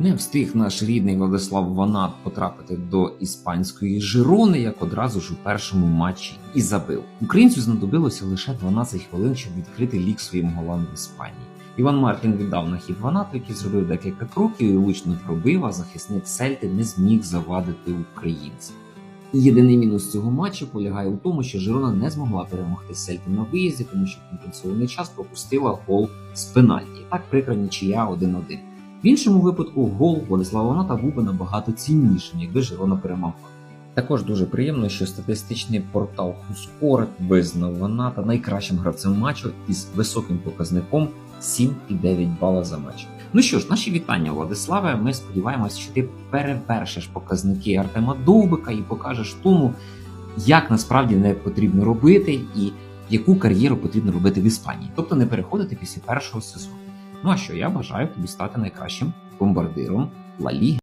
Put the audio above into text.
Не встиг наш рідний Владислав Ванат потрапити до іспанської Жирони, як одразу ж у першому матчі і забив. Українцю знадобилося лише 12 хвилин, щоб відкрити лік своїм голам в Іспанії. Іван Мартін віддав на хід Ванату, який зробив декілька кроків і влучно пробив, а захисник Сельти не зміг завадити українців. І єдиний мінус цього матчу полягає у тому, що Жирона не змогла перемогти Сельту на виїзді, тому що компенсований час пропустила гол з пенальті. Так прикра нічия 1-1. В іншому випадку гол Владислава Ваната був би набагато ціннішим, якби Жирона перемогла. Також дуже приємно, що статистичний портал Хускорет визнав Ваната найкращим гравцем матчу із високим показником 7,9 бала за матч. Ну що ж, наші вітання, Владиславе. Ми сподіваємося, що ти перевершиш показники Артема Довбика і покажеш тому, як насправді не потрібно робити і яку кар'єру потрібно робити в Іспанії, тобто не переходити після першого сезону. Ну а що я бажаю тобі стати найкращим бомбардиром Ла Ліги.